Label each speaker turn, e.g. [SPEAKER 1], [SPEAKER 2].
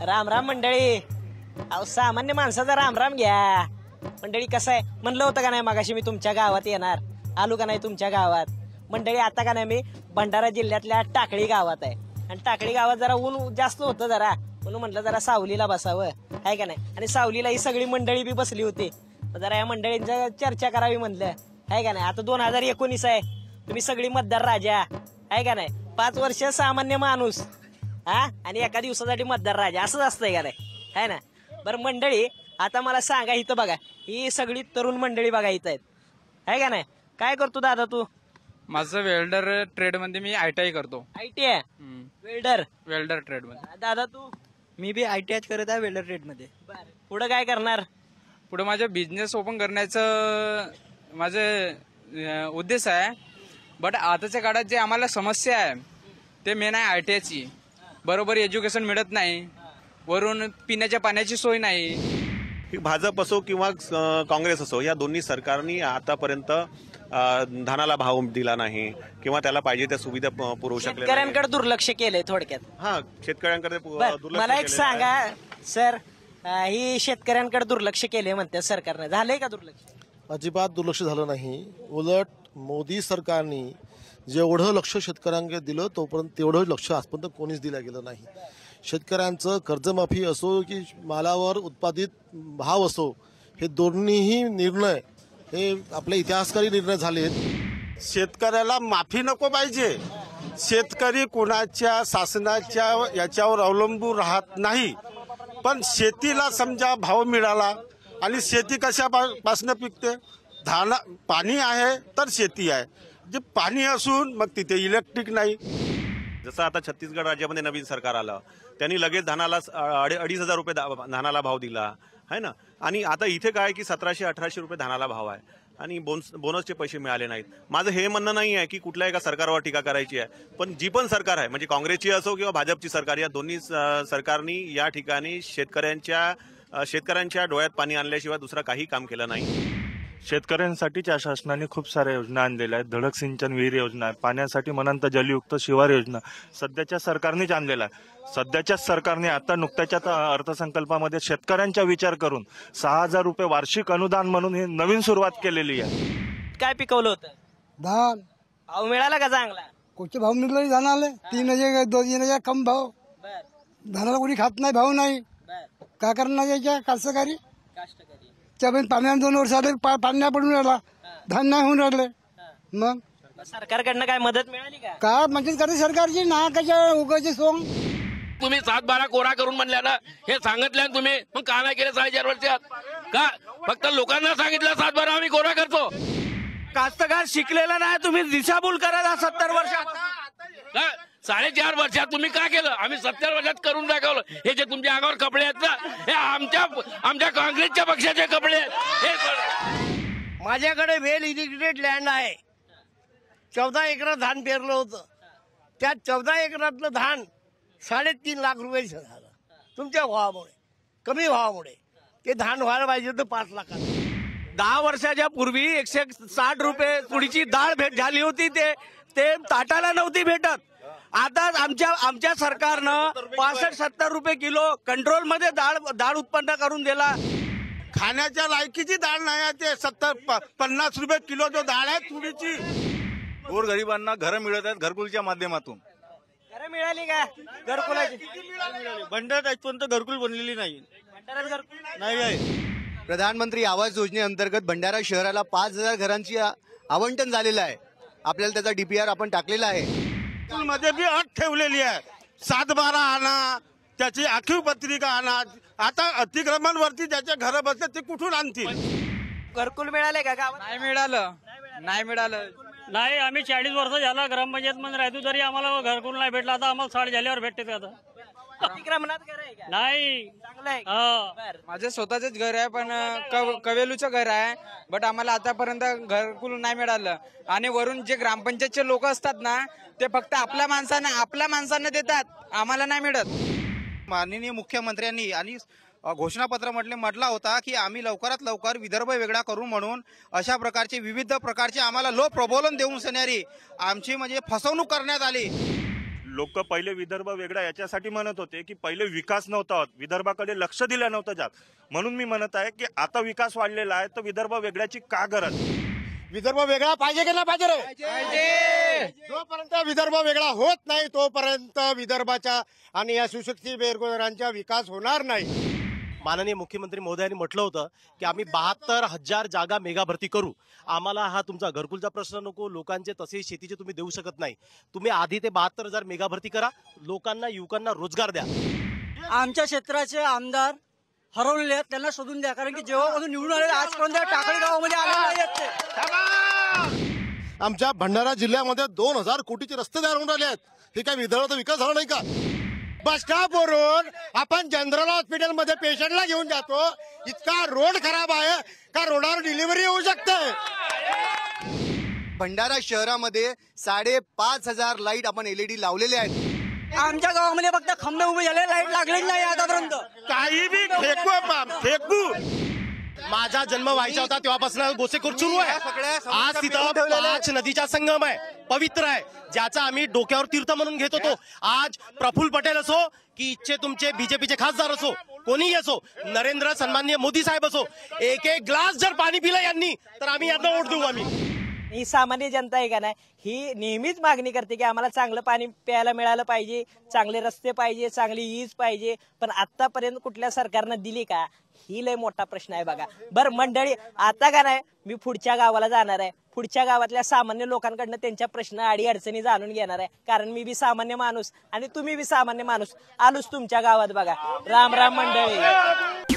[SPEAKER 1] राम राम मंडळी. अहो सामान्य माणसाचा राम राम घ्या. मंडळी कसं आहे? म्हणलं होतं का नाही मागाशी मी तुमच्या गावात येणार? आलो का नाही तुमच्या गावात? मंडळी आता का नाही मी भंडारा जिल्ह्यातल्या टाकळी गावात आहे. आणि टाकळी गावात जरा ऊन जास्त होतं जरा. म्हणून म्हटलं जरा सावलीला बसावं. आहे का नाही? आणि सावलीला ही सगळी मंडळी बी बसली होती. जरा या मंडळींच्या चर्चा करावी म्हणलं. आहे का नाही? आता दोन हजार एकोणीस आहे. तुम्ही सगळी मतदार राजा. आहे का नाही? पाच वर्ष सामान्य माणूस. हा? आणि एका दिवसासाठी मतदार राजा. असंच असतंय का नाही? है ना? बरं मंडळी आता मला सांगा इथं बघा. ही सगळी तरुण मंडळी बघा इथं आहेत. आहे का नाही? काय करतो दादा तू?
[SPEAKER 2] माझं वेल्डर ट्रेडमध्ये मी आय टी आय करतो.
[SPEAKER 1] आय टी आहे वेल्डर
[SPEAKER 2] वेल्डर ट्रेडमध्ये.
[SPEAKER 1] दादा तू?
[SPEAKER 3] मी बी आय टी आय करत आहे वेल्डर ट्रेडमध्ये
[SPEAKER 1] पुढं काय करणार?
[SPEAKER 2] पुढे माझा बिझनेस ओपन करण्याचं माझं उद्देश आहे बट आताच्या काळात जे आम्हाला समस्या आहे ते मेन आहे आय टी आयची. बरोबर एज्युकेशन मिळत नाही. वरून पिण्याच्या पाण्याची सोय नाही.
[SPEAKER 4] भाजप असो किंवा काँग्रेस असो या दोन्ही सरकारनी आतापर्यंत धानाला भाव दिला नाही किंवा त्याला पाहिजे त्या सुविधा पुरवू नाही.
[SPEAKER 1] शेतकऱ्यांकडे दुर्लक्ष केलंय थोडक्यात.
[SPEAKER 4] हा शेतकऱ्यांकडे दुर्लक्ष
[SPEAKER 1] मला एक. सांगा सर अं, ही शेतकऱ्यांकडे दुर्लक्ष केले म्हणतात सरकारने. झालंय का दुर्लक्ष?
[SPEAKER 5] अजिबात दुर्लक्ष झालं नाही. उलट मोदी सरकारने जेवढं लक्ष शेतकऱ्यांकडे दिलं तोपर्यंत तेवढं लक्ष आजपर्यंत कोणीच दिलं गेलं नाही. शेतकऱ्यांचं कर्जमाफी असो की मालावर उत्पादित भाव असो हे दोन्हीही निर्णय हे आपले इतिहासकारी निर्णय झाले
[SPEAKER 6] शेतकऱ्याला माफी नको पाहिजे. शेतकरी कुणाच्या शासनाच्या याच्यावर अवलंबून राहत नाही. पण शेतीला समजा भाव मिळाला आणि शेती कशापासून पिकते? धाना पाणी आहे तर शेती आहे. जे पाणी असून मग तिथे इलेक्ट्रिक नाही.
[SPEAKER 4] जसं आता छत्तीसगड राज्यामध्ये नवीन सरकार आलं त्यांनी लगेच धानाला अडे- अडीच हजार रुपये धानाला भाव दिला है ना? आणि आता इथे काय की सतराशे अठराशे रुपये धानाला भाव आहे. आणि बोनस बोनसचे पैसे मिळाले नाहीत. माझं हे म्हणणं नाही आहे की कुठल्या एका सरकारवर टीका करायची आहे. पण जी पण सरकार आहे म्हणजे काँग्रेसची असो किंवा भाजपची सरकार या दोन्ही स- सरकारनी या ठिकाणी शेतकऱ्यांच्या शेतकऱ्यांच्या डोळ्यात पाणी आणल्याशिवाय दुसरं काही काम केलं नाही.
[SPEAKER 7] शेतकऱ्यांसाठीच्या शासनाने खूप साऱ्या योजना आणलेल्या आहेत. धडक सिंचन विहीर योजना आहे. पाण्यासाठी मनंत जलयुक्त शिवार योजना सध्याच्या सरकारनेच आणलेला आहे. सध्याच्याच सरकारने आता नुकत्याच्या त- अर्थसंकल्पामध्ये शेतकऱ्यांचा विचार करून सहा हजार रुपये वार्षिक अनुदान म्हणून ही नवीन सुरुवात केलेली आहे.
[SPEAKER 1] काय पिकवलं होतं?
[SPEAKER 8] धान.
[SPEAKER 1] भाव मिळाला का चांगला?
[SPEAKER 8] कोणते भाव मिळले? धानाले. तीन हजार दोन हजार कम भाव.
[SPEAKER 1] बर.
[SPEAKER 8] धानाला कोणी खात नाही भाव नाही.
[SPEAKER 1] बर.
[SPEAKER 8] काय करणार याच्या? कास्तकारी.
[SPEAKER 1] काष्टकरी
[SPEAKER 8] त्यामुळे पाण्याने दोन वर्ष आले पा- पाणी नाही पडून राहिला. धान नाही होऊन राहिले. मग?
[SPEAKER 1] सरकारकडनं काय मदत मिळाली का?
[SPEAKER 8] म्हणजे करते सरकारची ना कशा उगाचे सोंग?
[SPEAKER 9] तुम्ही सात बारा कोरा करून म्हणल्या ना हे सांगितलं ना तुम्ही. मग का नाही केलं साडेचार वर्षात? का? फक्त लोकांना सांगितलं सात बारा आम्ही कोरा करतो.
[SPEAKER 3] कास्तकार शिकलेला नाही तुम्ही दिशाभूल करा सत्तर वर्षात?
[SPEAKER 9] साडेचार वर्षात तुम्ही का केलं? आम्ही सत्तर वर्षात करून दाखवलं. हे जे तुमच्या अंगावर कपडे आहेत ना हे आमच्या आमच्या काँग्रेसच्या पक्षाचे कपडे आहेत. हे
[SPEAKER 3] माझ्याकडे वेल इरिगेटेड लँड आहे. चौदा एकर धान पेरलं होतं. त्या चौदा एकरातलं धान साडेतीन लाख रुपये झालं. तुमच्या भावामुळे कमी भावामुळे. ते धान व्हायला पाहिजे होतं पाच लाखात दहा वर्षाच्या पूर्वी एकशे साठ रुपये तुडीची डाळ भेट झाली होती ते ते ताटाला नव्हती भेटत. आता आमच्या आमच्या सरकारनं पासष्ट सत्तर रुपये किलो कंट्रोलमध्ये डाळ डाळ उत्पन्न करून दिला.
[SPEAKER 6] खाण्याच्या लायकीची डाळ नाही आहे ते. सत्तर प- पन्नास रुपये किलो जो डाळ आहे तुरीची
[SPEAKER 7] गोरगरिबांना घरं मिळत आहेत घरकुलच्या माध्यमातून.
[SPEAKER 1] घरं मिळाली का? घरकुलाची.
[SPEAKER 7] भंडाऱ्यात आजपर्यंत घरकुल बनलेली नाही.
[SPEAKER 1] घरकुल
[SPEAKER 7] नाही? आहे.
[SPEAKER 3] प्रधानमंत्री आवास योजनेअंतर्गत भंडारा शहराला पाच हजार घरांची आवंटन झालेलं आहे. आपल्याला त्याचा डीपीआर आपण टाकलेला आहे.
[SPEAKER 6] मध्ये बी अट ठेवलेली आहे. सात बारा आणा त्याची आखीव पत्रिका आणा. आता अतिक्रमणवरती ज्याच्या घर बसले ते कुठून आणतील?
[SPEAKER 1] घरकुल मिळाले का गावात?
[SPEAKER 2] नाही मिळालं. नाही मिळालं.
[SPEAKER 10] नाही आम्ही चाळीस वर्ष झाला ग्रामपंचायत मध्ये राहतो तरी आम्हाला घरकुल नाही भेटला. आता आम्हाला साठ झाल्यावर भेटते ते आता.
[SPEAKER 1] अतिक्रमणात घर आहे का?
[SPEAKER 10] नाही.
[SPEAKER 1] चांगलं आहे का?
[SPEAKER 10] हा.
[SPEAKER 1] बर.
[SPEAKER 2] माझं स्वतःच घर आहे पण कव- कवेलूचं घर आहे बट आम्हाला आतापर्यंत घरकुल नाही मिळालं. आणि वरून जे ग्रामपंचायतचे लोक असतात ना ते फक्त आपल्या माणसांना आपल्या माणसांना देतात. आम्हाला नाही मिळत.
[SPEAKER 3] माननीय मुख्यमंत्र्यांनी आणि
[SPEAKER 11] अ, घोषणापत्र म्हटले म्हटला होता की आम्ही लवकरात लवकर विदर्भ वेगळा करू म्हणून अशा प्रकारचे विविध प्रकारचे आम्हाला लो प्रबोलन देऊन सणारी आमची म्हणजे फसवणूक करण्यात आली.
[SPEAKER 7] लोक पहिले विदर्भ वेगळा याच्यासाठी म्हणत होते की पहिले विकास नव्हता होत. विदर्भाकडे लक्ष दिलं नव्हतं जात. म्हणून मी म्हणत आहे की आता विकास वाढलेला आहे तर विदर्भ वेगळ्याची का गरज?
[SPEAKER 12] विदर्भ वेगळा पाहिजे की नाही पाहिजे रे? जोपर्यंत विदर्भ वेगळा होत नाही तोपर्यंत विदर्भाच्या आणि या सुशिक्षित बेरोजगारांचा विकास होणार नाही.
[SPEAKER 13] माननीय मुख्यमंत्री महोदयांनी म्हटलं होतं की आम्ही बहात्तर हजार जागा मेगा भरती करू. आम्हाला हा तुमचा घरकुलचा प्रश्न नको लोकांचे तसे शेतीचे तुम्ही देऊ शकत नाही. तुम्ही आधी ते बहात्तर हजार मेगा भरती करा लोकांना युवकांना रोजगार द्या.
[SPEAKER 14] आमच्या क्षेत्राचे आमदार हरवलेले आहेत त्यांना शोधून द्या कारण की जेव्हापासून निवडून आले आजपर्यंत टाकळी गावामध्ये आले आहेत
[SPEAKER 5] आमच्या भंडारा जिल्ह्यामध्ये दोन हजार कोटीचे रस्ते तयार होऊन राहिले आहेत. हे काय विदर्भाचा विकास झाला नाही का?
[SPEAKER 12] बस स्टॉपवरून आपण जनरल हॉस्पिटलमध्ये पेशंटला घेऊन जातो. इतका रोड खराब आहे का रोडावर डिलिव्हरी होऊ शकते?
[SPEAKER 13] भंडारा शहरामध्ये साडेपाच हजार लाइट आपण एलईडी लावलेले आहेत.
[SPEAKER 14] आमच्या गावामध्ये फक्त खंबे उभे झाले लाइट लागलेच नाही आतापर्यंत.
[SPEAKER 12] काही बी फेकू फेकू.
[SPEAKER 13] माझा जन्म व्हायचा होता तेव्हापासून गोसेखोर सुरू आहे. आज तिथं पाच नदीचा संगम आहे पवित्र आहे ज्याचा आम्ही डोक्यावर तीर्थ म्हणून घेत होतो. आज प्रफुल्ल पटेल असो की इच्छे तुमचे बीजेपीचे खासदार असो कोणीही असो नरेंद्र सन्माननीय मोदी साहेब असो एक एक ग्लास जर पाणी पिलं यांनी तर आम्ही यांना वोट देऊ आम्ही.
[SPEAKER 1] ही सामान्य जनता आहे का नाही? ही नेहमीच मागणी करते की आम्हाला चांगलं पाणी प्यायला मिळालं पाहिजे चांगले रस्ते पाहिजे चांगली वीज पाहिजे. पण आतापर्यंत कुठल्या सरकारनं दिली का? ही लय मोठा प्रश्न आहे बघा. बरं मंडळी आता का नाही? मी पुढच्या गावाला जाणार आहे. पुढच्या गावातल्या सामान्य लोकांकडनं त्यांच्या प्रश्न अडी अडचणी जाणून घेणार आहे. कारण मी बी सामान्य माणूस आणि तुम्ही बी सामान्य माणूस. आलोच तुमच्या गावात बघा. राम राम मंडळी.